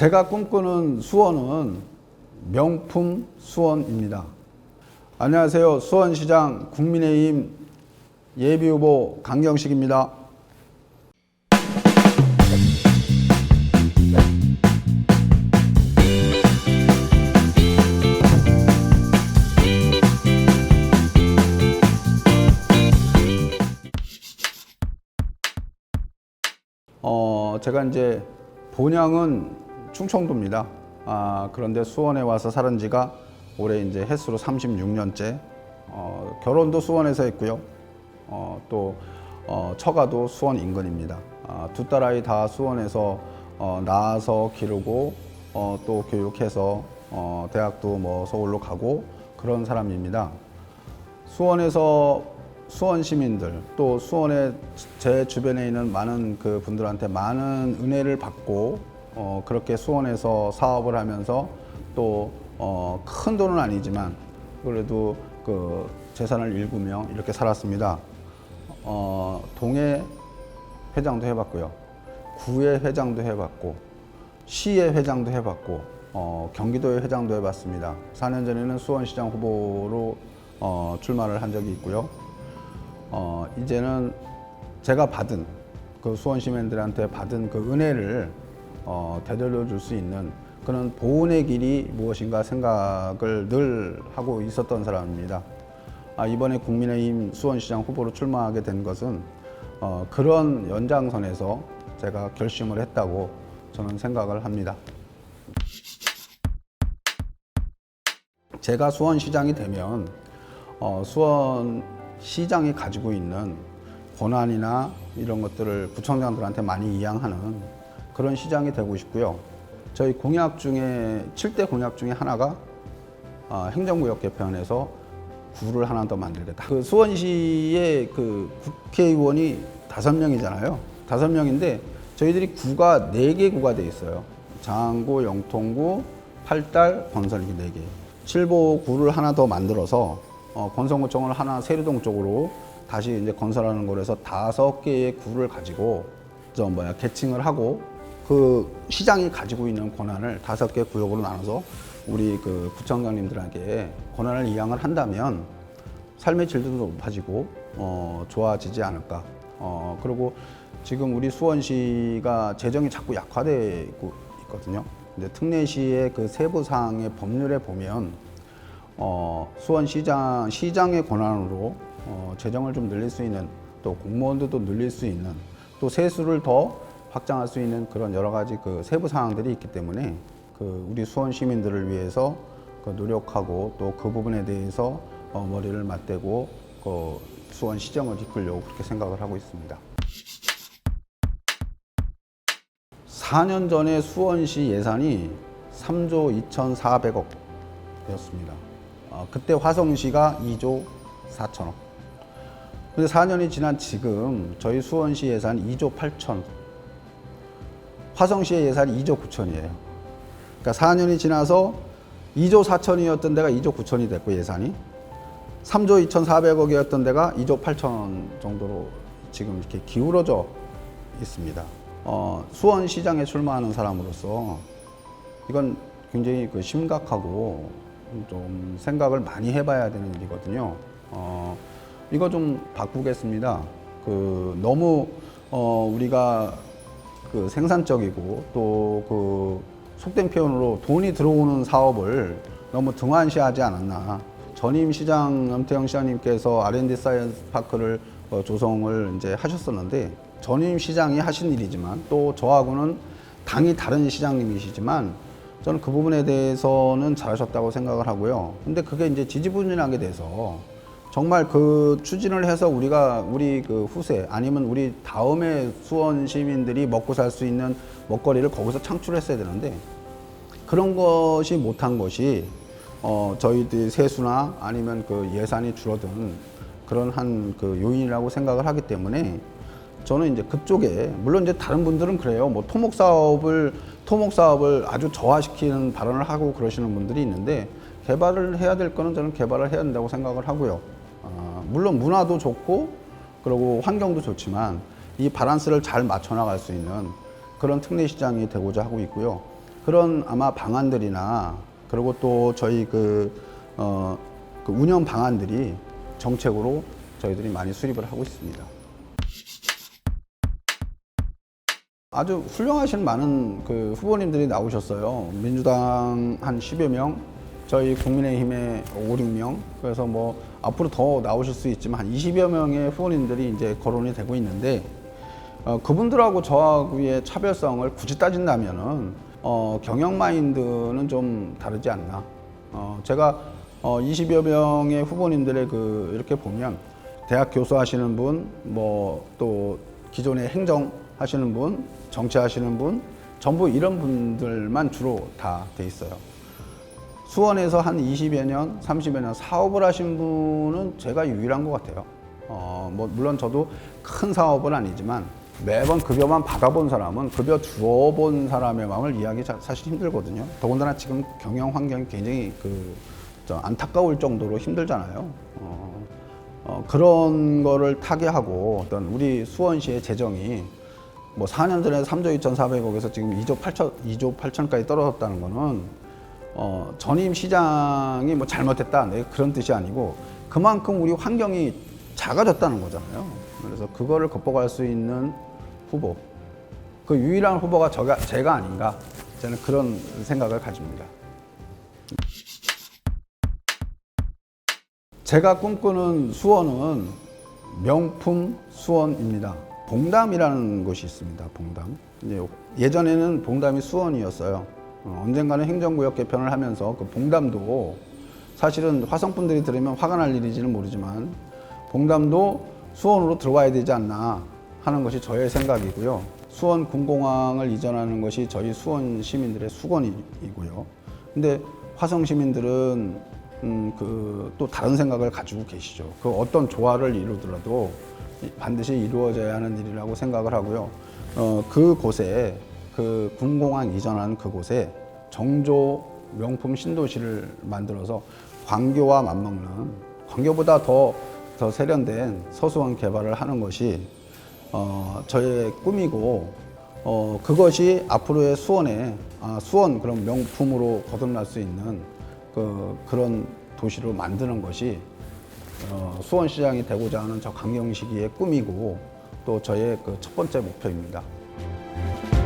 제가 꿈꾸는 수원은 명품 수원입니다. 안녕하세요. 수원시장 국민의힘 예비후보 강경식입니다. 어, 제가 이제 본향은 충청도입니다. 아, 그런데 수원에 와서 살은 지가 올해 이제 횟수로 36년째. 어, 결혼도 수원에서 했고요. 어, 또 어, 처가도 수원 인근입니다. 아, 두 딸아이 다 수원에서 어, 낳아서 기르고 어, 또 교육해서 어, 대학도 뭐 서울로 가고 그런 사람입니다. 수원에서 수원 시민들 또 수원의 제 주변에 있는 많은 그 분들한테 많은 은혜를 받고 어, 그렇게 수원에서 사업을 하면서 또 어, 큰 돈은 아니지만 그래도 그 재산을 일구며 이렇게 살았습니다. 어, 동해 회장도 해봤고요. 구의 회장도 해봤고 시의 회장도 해봤고 어, 경기도의 회장도 해봤습니다. 4년 전에는 수원시장 후보로 어, 출마를 한 적이 있고요. 어, 이제는 제가 받은 그 수원 시민들한테 받은 그 은혜를 어, 되돌려 줄 수 있는 그런 보훈의 길이 무엇인가 생각을 늘 하고 있었던 사람입니다. 아, 이번에 국민의힘 수원시장 후보로 출마하게 된 것은 어, 그런 연장선에서 제가 결심을 했다고 저는 생각을 합니다. 제가 수원시장이 되면 어, 수원시장이 가지고 있는 권한이나 이런 것들을 구청장들한테 많이 이양하는 그런 시장이 되고 싶고요. 저희 공약 중에 7대 공약 중에 하나가 어, 행정구역 개편에서 구를 하나 더 만들겠다. 그 수원시의 그 국회의원이 다섯 명이잖아요. 다섯 명인데 저희들이 구가 네 개 구가 돼 있어요. 장안구, 영통구, 팔달, 이게 네 개. 칠보 구를 하나 더 만들어서 어, 건설구청을 하나 세류동 쪽으로 다시 이제 건설하는 거라서 다섯 개의 구를 가지고 저 뭐야 개칭을 하고 그 시장이 가지고 있는 권한을 다섯 개 구역으로 나눠서 우리 그 구청장님들에게 권한을 이양을 한다면 삶의 질도 높아지고 어, 좋아지지 않을까. 어, 그리고 지금 우리 수원시가 재정이 자꾸 약화되고 있거든요. 근데 특례시의 그 세부 사항의 법률에 보면 어, 수원시장 시장의 권한으로 어, 재정을 좀 늘릴 수 있는 또 공무원들도 늘릴 수 있는 또 세수를 더 확장할 수 있는 그런 여러 가지 그 세부 사항들이 있기 때문에 그 우리 수원 시민들을 위해서 그 노력하고 또 그 부분에 대해서 어, 머리를 맞대고 그 수원 시정을 이끌려고 그렇게 생각을 하고 있습니다. 4년 전에 수원시 예산이 3조 2,400억이었습니다. 어, 그때 화성시가 2조 4천억. 근데 4년이 지난 지금 저희 수원시 예산 2조 8천. 화성시의 예산이 2조 9천이에요. 그러니까 4년이 지나서 2조 4천이었던 데가 2조 9천이 됐고 예산이 3조 2,400억이었던 데가 2조 8천 정도로 지금 이렇게 기울어져 있습니다. 어, 수원시장에 출마하는 사람으로서 이건 굉장히 그 심각하고 좀 생각을 많이 해봐야 되는 일이거든요. 어, 이거 좀 바꾸겠습니다. 그 너무 어, 우리가 그 생산적이고 또 그 속된 표현으로 돈이 들어오는 사업을 너무 등한시하지 않았나. 전임 시장 염태영 시장님께서 R&D 사이언스 파크를 어, 조성을 이제 하셨었는데 전임 시장이 하신 일이지만 또 저하고는 당이 다른 시장님이시지만 저는 그 부분에 대해서는 잘하셨다고 생각을 하고요. 근데 그게 이제 지지부진하게 돼서 정말 그 추진을 해서 우리가 우리 그 후세 아니면 우리 다음에 수원 시민들이 먹고 살 수 있는 먹거리를 거기서 창출했어야 되는데 그런 것이 못한 것이 어 저희들 세수나 아니면 그 예산이 줄어든 그런 한 그 요인이라고 생각을 하기 때문에 저는 이제 그쪽에 물론 이제 다른 분들은 그래요. 뭐 토목 사업을 토목 사업을 아주 저하시키는 발언을 하고 그러시는 분들이 있는데 개발을 해야 될 거는 저는 개발을 해야 된다고 생각을 하고요. 아, 물론 문화도 좋고 그리고 환경도 좋지만 이 바란스를 잘 맞춰 나갈 수 있는 그런 특례 시장이 되고자 하고 있고요. 그런 아마 방안들이나 그리고 또 저희 그, 어, 그 운영 방안들이 정책으로 저희들이 많이 수립을 하고 있습니다. 아주 훌륭하신 많은 그 후보님들이 나오셨어요. 민주당 한 10여 명, 저희 국민의힘에 5, 6명. 그래서 뭐 앞으로 더 나오실 수 있지만 한 20여 명의 후보님들이 이제 거론이 되고 있는데 어, 그분들하고 저하고의 차별성을 굳이 따진다면은 어, 경영 마인드는 좀 다르지 않나. 어, 제가 어, 20여 명의 후보님들의 그 이렇게 보면 대학 교수 하시는 분, 뭐 또 기존에 행정 하시는 분, 정치 하시는 분, 전부 이런 분들만 주로 다 돼 있어요. 수원에서 한 20여 년, 30여 년 사업을 하신 분은 제가 유일한 것 같아요. 어, 뭐, 물론 저도 큰 사업은 아니지만 매번 급여만 받아본 사람은 급여 주어본 사람의 마음을 이해하기 자- 사실 힘들거든요. 더군다나 지금 경영 환경이 굉장히 그, 저 안타까울 정도로 힘들잖아요. 어, 어, 그런 거를 타개하고 어떤 우리 수원시의 재정이 뭐 4년 전에 3조 2,400억에서 지금 2조 8천, 2조 8천까지 떨어졌다는 거는 어, 전임 시장이 뭐 잘못했다 네, 그런 뜻이 아니고 그만큼 우리 환경이 작아졌다는 거잖아요. 그래서 그거를 극복할 수 있는 후보 그 유일한 후보가 저가, 제가 아닌가 저는 그런 생각을 가집니다. 제가 꿈꾸는 수원은 명품 수원입니다. 봉담이라는 곳이 있습니다. 봉담. 이제 예전에는 봉담이 수원이었어요. 어, 언젠가는 행정구역 개편을 하면서 그 봉담도 사실은 화성분들이 들으면 화가 날 일인지는 모르지만 봉담도 수원으로 들어와야 되지 않나 하는 것이 저의 생각이고요. 수원 군공항을 이전하는 것이 저희 수원 시민들의 수건이고요. 근데 화성 시민들은 음, 그 또 다른 생각을 가지고 계시죠. 그 어떤 조화를 이루더라도 반드시 이루어져야 하는 일이라고 생각을 하고요. 어, 그곳에 그 군공항 이전한 그곳에 정조 명품 신도시를 만들어서 광교와 맞먹는 광교보다 더, 더 세련된 서수원 개발을 하는 것이 어, 저의 꿈이고 어, 그것이 앞으로의 수원에 아, 수원 그런 명품으로 거듭날 수 있는 그, 그런 도시로 만드는 것이 어, 수원시장이 되고자 하는 저 강경 시기의 꿈이고 또 저의 그 첫 번째 목표입니다.